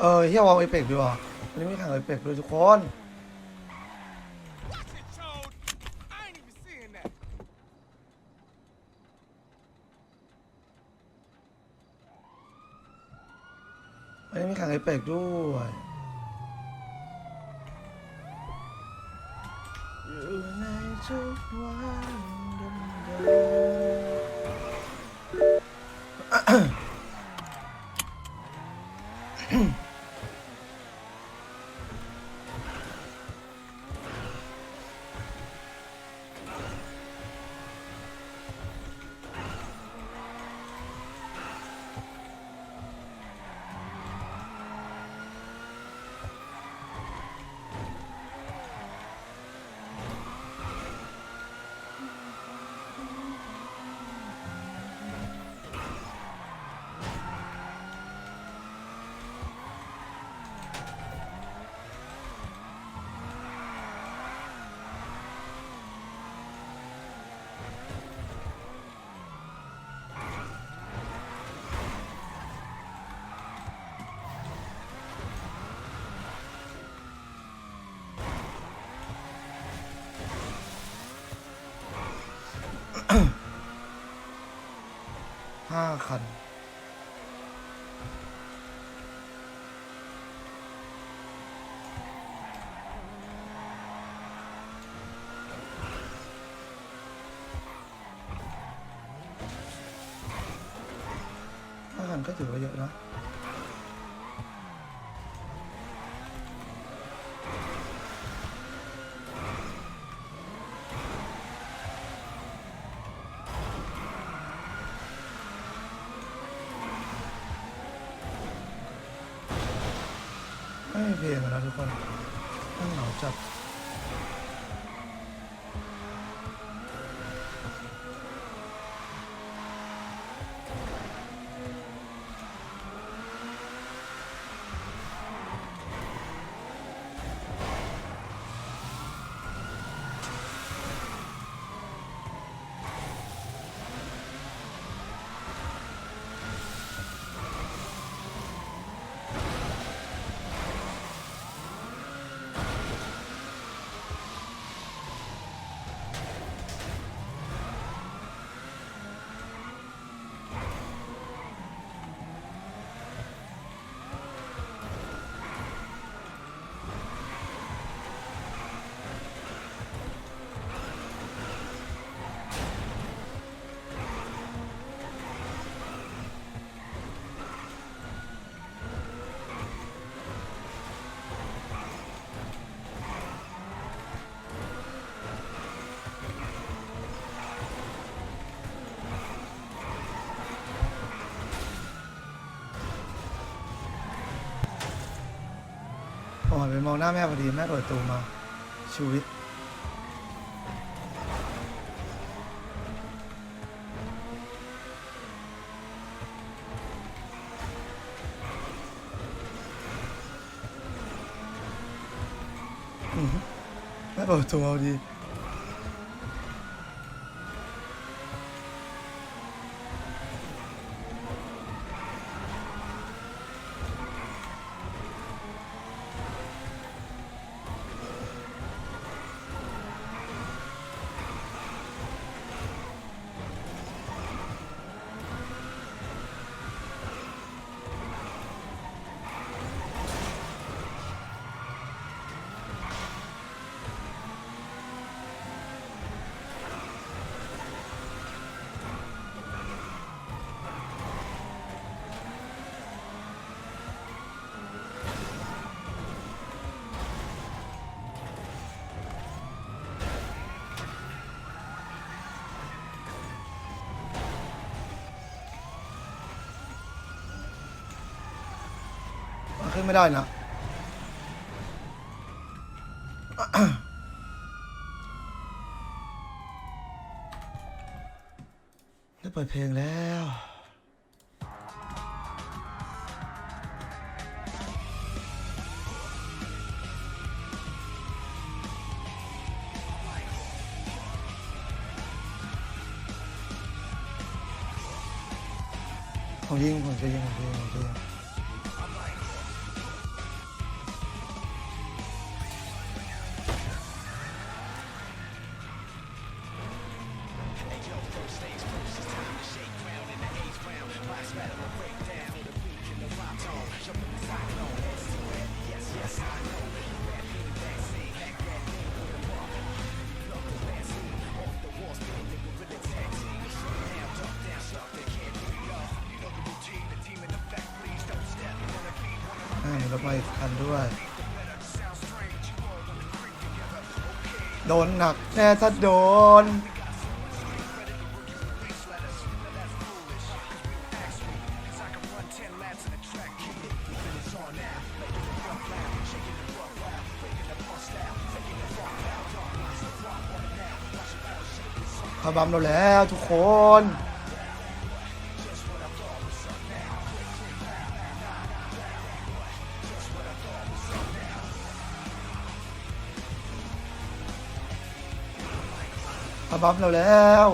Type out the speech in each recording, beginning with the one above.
เออเฮียวางเอเปกดีกว่าวันนี้ไม่แข่งเอเปกเลยทุกคน วันนี้ไม่แข่งเอเปกด้วย ไม่มีเพลงอะนะทุกคนนั่งเหงาจัด หันไปมองหน้าแม่พอดีแม่เปิดตูมาชีวิตอื้อหือแม่เปิดตูมาพอดี ขึ้นไม่ได้นะได้เปิดเพลงแล้วผมยิงผมจะยิงผมจะยิงผมจะยิง รถมาอีกคันด้วย โดนหนักแน่ถ้าโดนเขาบัมเราแล้วทุกคน เขาบัมเราแล้ว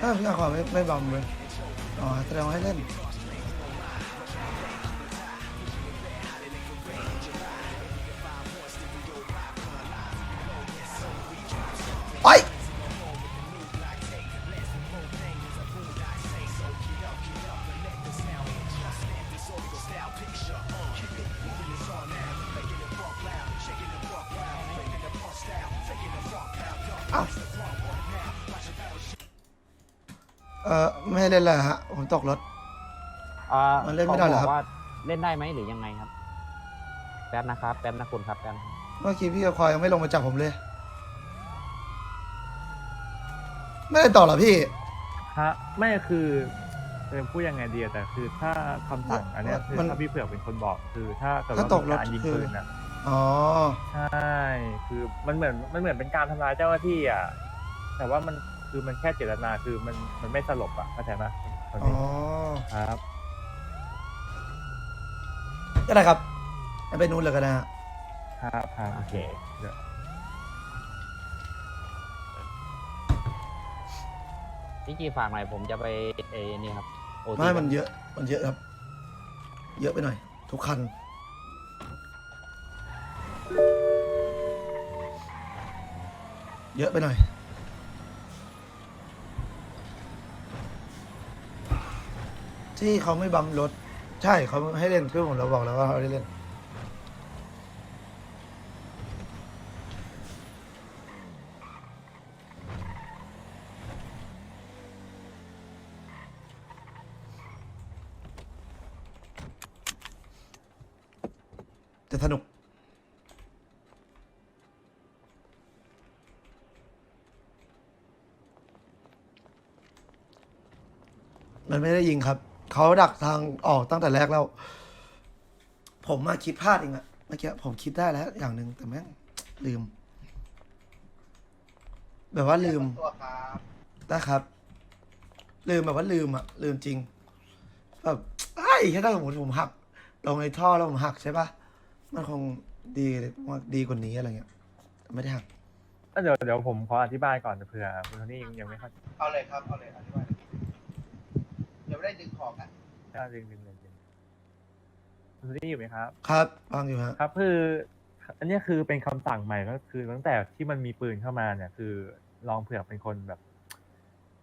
เออพี่อาความไม่ไม่บัมเลย อ๋อแสดงว่าให้เล่น ไปเอ้าเออไม่ให้เล่นเลยฮะ ผมตกรถ อ่ามันเล่นไม่ได้เหรอครับ ขาบกว่าเล่นได้ไหมหรือยังไงครับ แป๊บนะครับ แป๊บนะคุณครับแป๊บนะครับเมื่อกี้พี่กับควายยังไม่ลงมาจับผมเลย ไม่ได้ต่อเหรอพี่ ฮะไม่คือจะพูดยังไงดีอะแต่คือถ้าคำสั่งอันเนี้ยคือมันถ้าพี่เผือกเป็นคนบอกคือถ้าเกิดถ้าว่าตกมีรถการยิงคือ ปืนอะอ๋อ ใช่คือมันเหมือนมันเหมือนเป็นการทำร้ายเจ้าหน้าที่อะแต่ว่ามันคือมันแค่เจตนาคือมันมันไม่สลบอะเข้าใจไหมคนอ๋อนี้ครับ ก็ได้ครับไปนู้นเลยก็ได้ฮะ ครับครับโอเคเดี๋ยว พี่จีฝากหน่อยผมจะไปเอนี่ครับไม่มันเยอะ มันเยอะครับ เยอะไปหน่อย ทุกคัน เยอะไปหน่อย ที่เขาไม่บัมรถ ใช่เขาให้เล่นคือผมเราบอกแล้วว่าเขาได้เล่น มันไม่ได้ยิงครับ เขาดักทางออกตั้งแต่แรกแล้ว ผมมาคิดพลาดเองอะเมื่อกี้ผมคิดได้แล้ว อย่างหนึ่งแต่แม่งลืม แบบว่าลืมนะครับ ลืมแบบว่าลืมอะลืมจริงแบบไอ้แค่ถ้าสมมติผมหักลงในท่อแล้วผมหักใช่ปะมันคงดีมากดีกว่านี้อะไรเงี้ยแต่ไม่ได้หัก อะเดี๋ยวเดี๋ยวผมขออธิบายก่อนเผื่อคุณโทนี่ยังยังไม่เข้าใจ เอาเลยครับ เอาเลยอธิบายเลยเดี๋ ยวไม่ได้ดึงของอะอะดึงดึงดึงดึงคุณโทนี่อยู่ไหมครับ ครับฟังอยู่ฮะ ครับคือ อันเนี้ยคือเป็นคำสั่งใหม่ก็คือ ตั้งแต่ที่มันมีปืนเข้ามาเนี่ยคือลองเผือกเป็นคนแบบ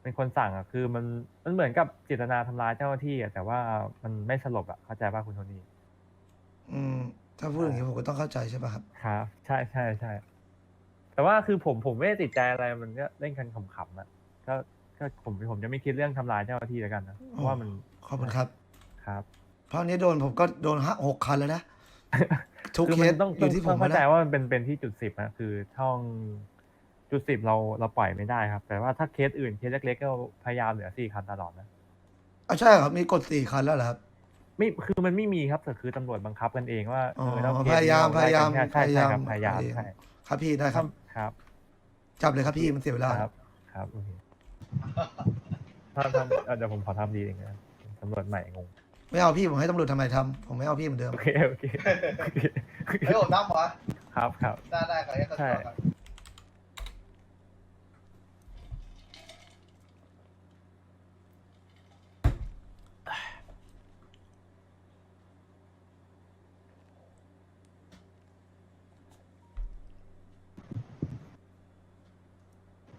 เป็นคนสั่งอะคือมันมันเหมือนกับเจตนาทำร้ายเจ้าหน้าที่อะแต่ว่ามันไม่สลบอะเข้าใจป่ะคุณโทนี่อืม ถ้าพูดอย่างนี้ผมก็ต้องเข้าใจใช่ปะครับ ครับ ใช่ใช่ใช่แต่ว่าคือผมผมไม่ได้ติดใจอะไรมันก็เล่นกันขำๆอะก็ ก็ผมผมจะไม่คิดเรื่องทำร้ายเจ้าหน้าที่แล้วกันนะเพราะว่ามันขอบคุณครับ ครับ เพราะอันนี้โดนผมก็โดนห้าหกคันแล้วนะ ทุกคือเคมัสนต้องอยู่ที่ผมต้องเข้าใจนะว่ามันเป็นเป็นที่จุดสิบนะคือช่องจุดสิบเราเราปล่อยไม่ได้ครับ แต่ว่าถ้าเคสอื่นเคสเล็กๆก็พยายามเหลือสี่คันตลอดนะอะใช่ครับมีกดสี่คันแล้วเหรอครับ ไม่คือมันไม่มีครับแต่คือตำรวจบังคับกันเองว่าอ๋อเออเราเคสพยายามนี้เรได้กันแค่พยายามใช่ใช่ครับพยายายพายามมใช่ครับพี่ได้ครับ ครับจับเลยครับพี่มันเสียเวลา ครับครับโอเค ทำทำเอ่อเดี๋ยวผมขอทำดีเองนะตำรวจใหม่งง ไม่เอาพี่ผมให้ตำรวจทำไมทำผมไม่เอาพี่เหมือนเดิม โอเคโอเคโอเคเฮ้ยผมน้ำเหรอครับครับ ได้ได้ขออนุญาตใช่ ก่อน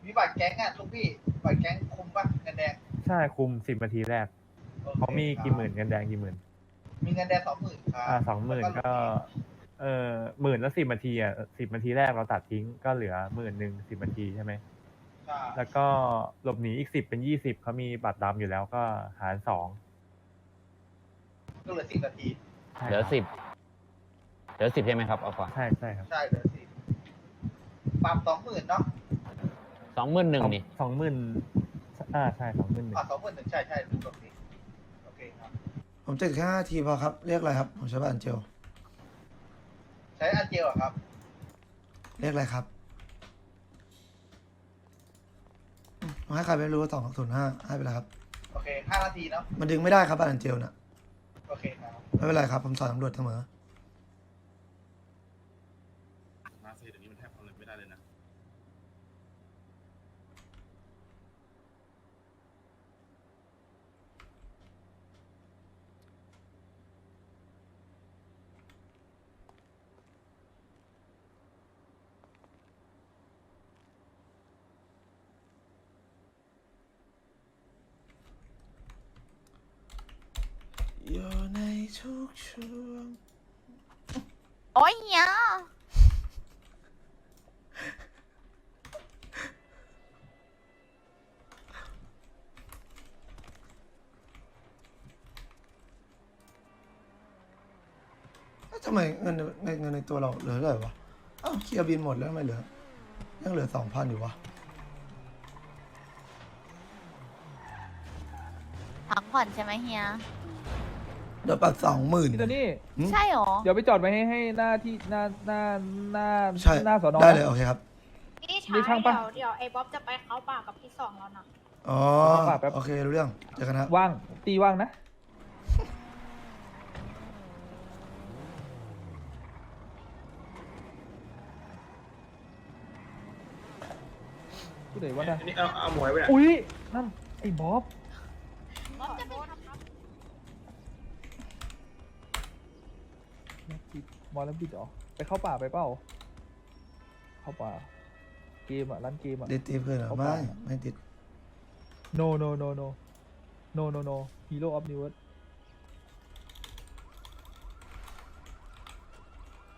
มีบัตรแก๊งอะลูกพี่ บัตรแก๊งคุมป่ะเงินแดงใช่คุมสิบนาทีแรกโอคเขามีกี่หมื่นครับเงินแดงกี่หมื่น มีเงินแดงสองหมื่นครับอ่าสองหมื่นแล้วก็ เออหมื่นแล้วสิบนาทีอะสิบนาทีแรกเราตัดทิ้งก็เหลือหมื่นหนึ่งสิบนาทีใช่ไหมใช่แล้วก็หลบหนีอีกสิบเป็นยี่สิบเขามีบัตรดำอยู่แล้วก็หารสองก็เหลือสิบนาทีใช่เหลือครับสิบเหลือสิบใช่ไหมครับเอากว่าใช่ใช่ครับใช่เหลือสิบปรับสองหมื่นเนาะ สองหมื่นหนึ่งนี่ สองหมื่นอ่าใช่สองหมื่นหนึ่งอ่าสองหมื่นหนึ่งใช่ใช่ถูกตรงนี้โอเคครับ ผมติดแค่ห้าทีพอครับ เรียกอะไรครับ ผมใช้บัตรอันเจลใช้อันเจลเหรอครับ เรียกอะไรครับอืมให้ใครไม่รู้สองศูนย์ห้าให้ไปเลยครับ โอเคห้านาทีเนาะมันดึงไม่ได้ครับบัตรอันเจลน่ะโอเคครับ ไม่เป็นไรครับ ผมสอนตำรวจเสมอ มาเซเดี๋ยวนี้มันแทบทำอะไรไม่ได้เลยนะ อยู่ในทุกช่วงโอ้ยเฮียเอ๊ะทำไมเงินในเงินในตัวเราเหลือเท่าไหร่วะอ้าวเคลียร์บินหมดแล้วทำไมเหลือ ยังเหลือสองพันอยู่วะ พักผ่อนใช่ไหมเฮีย เดี๋ยวปรับสองหมื่นพี่โทนี่ใช่หรอ เดี๋ยวไปจอดไว้ให้ให้หน้าที่หน้าหน้าหน้าใช่ หน้าสอนอ ได้เลยโอเคครับ พี่มีชายช่างปะ เดี๋ยวเดี๋ยวไอ้บ๊อบจะไปเขาป่ากับพี่สองแล้วนะ อ๋อ ฝากแป๊บ โอเค รู้เรื่องเจอกันครับว่างตีว่างนะผู้ใดวะนะอันนี้เอาเอาหมวยไปไหน อุ้ยนั่นไอ้บ๊อบบ๊อบจะไปทำครับ นักบิดมอลแล้วบิดเหรอ ไปเข้าป่าไปเปล่า เข้าป่า เกมอะร้านเกมอะติดตีเพื่อนเหรอเอาไม่ไปไม่ติด no no no no no no no hero of new world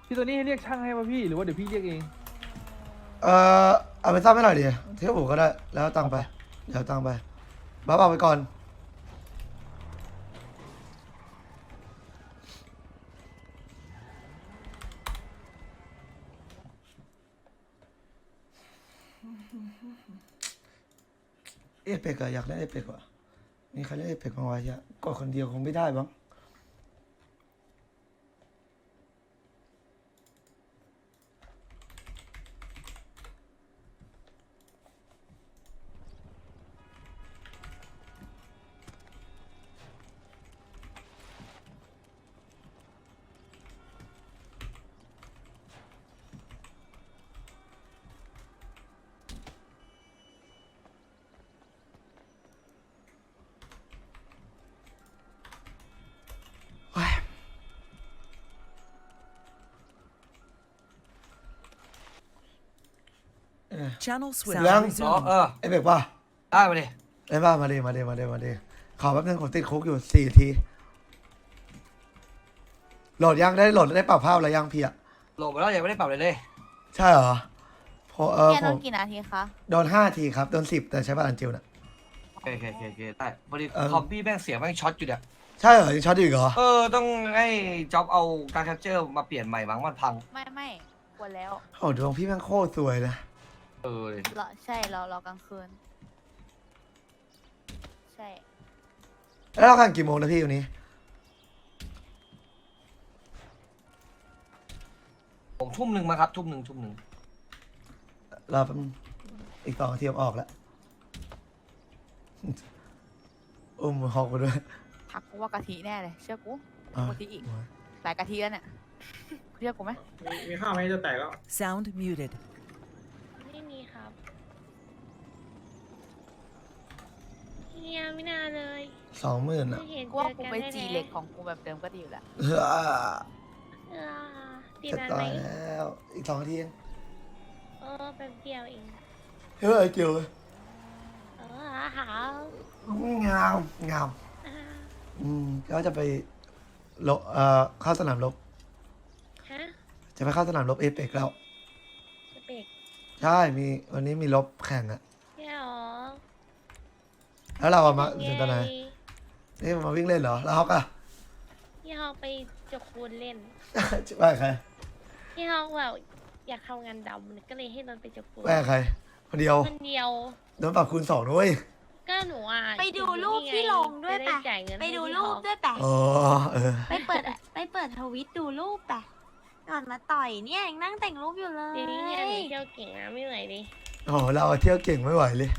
พี่ตัวนี้ให้เรียกช่างให้ป่ะพี่ หรือว่าเดี๋ยวพี่เรียกเอง เอ่อเอาไปซ่อมให้หน่อยดิเที่ยวอู่ก็ได้ แล้วเอาตังค์ไป เดี๋ยวเอาตังค์ไปบ้าเอาไปก่อน เอเปกอะอยากเล่นเอเปกว่ะมีใครเล่นเอเปกมางวะเนี่ยกดคนเดียวคงไม่ได้บ้าง เอ้ย Channel switch. Lang. resumed. เออเอเปกป่ะได้มาดิไอ้บ้ามาดิมาดิมาดิมาดิขอแป๊บนึงผมติดคุกอยู่สี่ที โหลดยังได้โหลดได้ปรับภาพอะไรยังพี่อะโหลดไปแล้วยังไม่ได้ปรับเลยเลยใช่เหรอพอเออเฮียผโดมนกี่นาทีคะโดนห้าทีครับโดนสิบแต่ใช้บัตรอันจิวน่ะ โอเคโอเคโอเคโอเคได้พอดีเออ คอมพี่แม่งเสียงแม่งช็อตอยู่เนี่ยใช่เหรอยังช็อตอยู่อีกเหรอเออต้องให้จ็อบเอาการแคปเจอร์มาเปลี่ยนใหม่มั้งมันพัง ไม่ไม่กวนแล้วโอ้ดวงพี่แม่งโคตรสวยนะ เออดิรอใช่เรารอกลางคืน ใช่ แล้วเราแข่งกี่โมงนะพี่วันนี้ ผมทุ่มหนึ่งมาครับ ทุ่มหนึ่งทุ่มหนึ่งเราแป๊บนึงอีกสองนาทีผมออกแล้ว อุ้มหอกมาด้วยพักกูว่ากะทิแน่เลย เชื่อกูอะกะทิอีก หลายกะทิแล้วเนี่ยเชื่อกูไหมมีข้าวไหมจะแตกแล้ว Sound muted. ไม่มีครับ เฮียไม่น่าเลยสองหมื่นอะไม่เห็นกูเจว่าอกูกันไปได้จีแล้เล็กวของกูแบบเดิมก็ดีอยู่แล้วเฮ้อเออตีจะนานตาไหมยแล้วอีกสองนาทีเองเออแป๊บเดียวเองเฮ้ยไอ้เจียวเลยเออหางามงามอ่าอืมก็จะไปลบเอ่อเข้าสนามรบฮะจะไปเข้าสนามรบเอเปกแล้ว สเปกใช่มีวันนี้มีรบแข่งอะใช่หรอ แล้วเราอะมาเป็ถึนงไงตอนไหนนี่มาวิ่งเล่นเหรอ แล้วเขาก็พี่ฮอกไปจกปูนเล่นไปใครพี่ฮอกแบบอยากทำงานดำก็เลยให้นนท์ไปจกปูนไปใครคนเดียวคนเดียว โดนปรับคูณสองด้วย ก็หนูอะไปดูรูปที่ลงด้วยจะปะจ่ายเงินไปให้ดูพี่รูฮปอกด้วยปะอ๋อเออ ไปเปิดไปเปิดทวิตดูรูปปะก่อนมาต่อยเนี่ยยังนั่งแต่งรูปอยู่เลยทีนี้เนี่ยหนูเที่ยวเก่งนะไม่เหนื่อยดิโอ้โหเราเที่ยวเก่งไม่ไหวเลย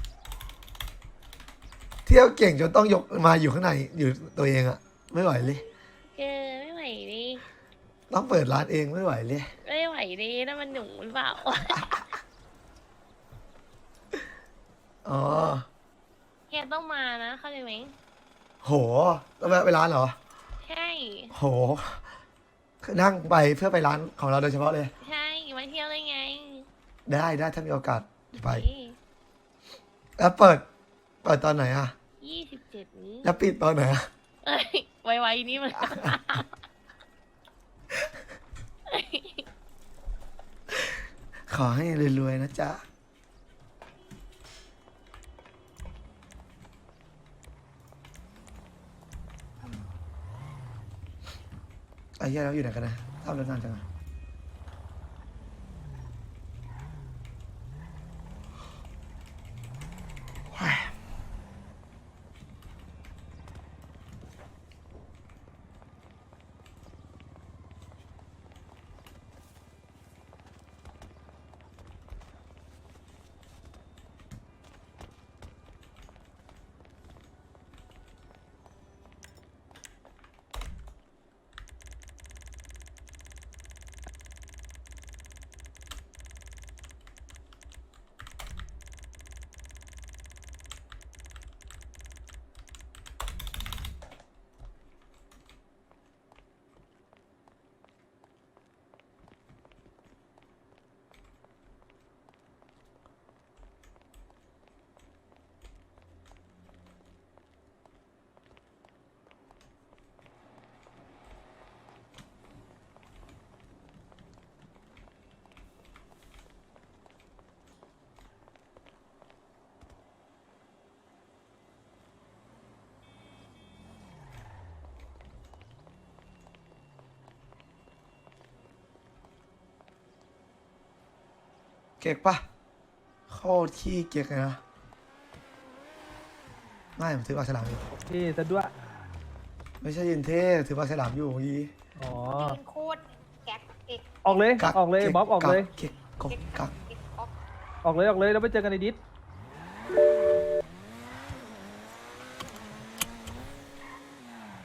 เที่ยวเก่งจนต้องยกมาอยู่ข้างในอยู่ตัวเองอะไม่ไหวเลยเจอไม่ไหวดิต้องเปิดร้านเองไม่ไหวเลย ไม่ไหวดินั่นมันหนูหรือเปล่า อ๋อ แกต้องมานะเข้าใจไหมโหต้องแวะไปร้านเหรอ ใช่ โหนั่งไปเพื่อไปร้านของเราโดยเฉพาะเลย ใช่มาเที่ยวได้ไงได้ได้ถ้ามีโอกาสเดี๋ยวไปเอ้ยแล้วเปิด เปิดตอนไหนอะ ยี่สิบเจ็ดนี้แล้วปิดตอนไหนอะเอ้ยไวๆนี่มันขอให้รวยๆนะจ๊ะ ไอ้เหี้ยเราอยู่ไหนกันนะทำรถนานจังอะ เก๊กปะโคตรขี้เก๊กเลยนะไม่ผมถือปากฉลามอยู่เท่ซะด้วย ไม่ใช่ยินเท่ถือปากฉลามอยู่เมื่อกี้อ๋อ เป็นโคตรแก๊กเก๊กออกเลยกักออกเลยก๊บ๊อบออกเลย เก๊กกบกักเก๊กก๊อกออกเลย ออกเลย แล้วไปเจอกันในดิส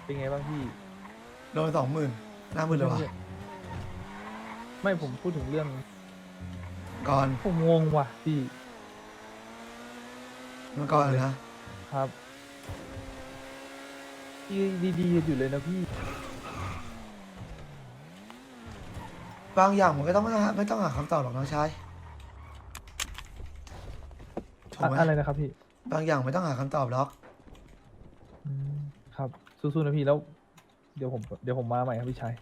เป็นไงบ้างพี่ โดนสองหมื่นหน้าหมื่นเลยวะ ไม่ผมพูดถึงเรื่อง ก่อนผมงงว่ะพี่เมื่อก่อนนะครับพี่ดีๆอยู่เลยนะพี่ บางอย่างมันก็ต้องไม่หาไม่ต้องหาคำตอบหรอกน้องชายถูกอะไหมอะไรนะครับพี่บางอย่างไม่ต้องหาคำตอบหรอกอืมครับสู้ๆนะพี่แล้ว เดี๋ยวผม เดี๋ยวผมมาใหม่ครับพี่ชาย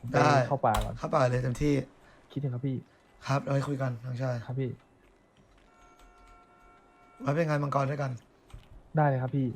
ผมไปได้เข้าป่าก่อนเข้าป่าเลยเต็มที่ คิดถึงครับพี่ ครับเราไปคุยกันน้องชายครับพี่ ไว้เป็นงานมังกรด้วยกัน ได้เลยครับพี่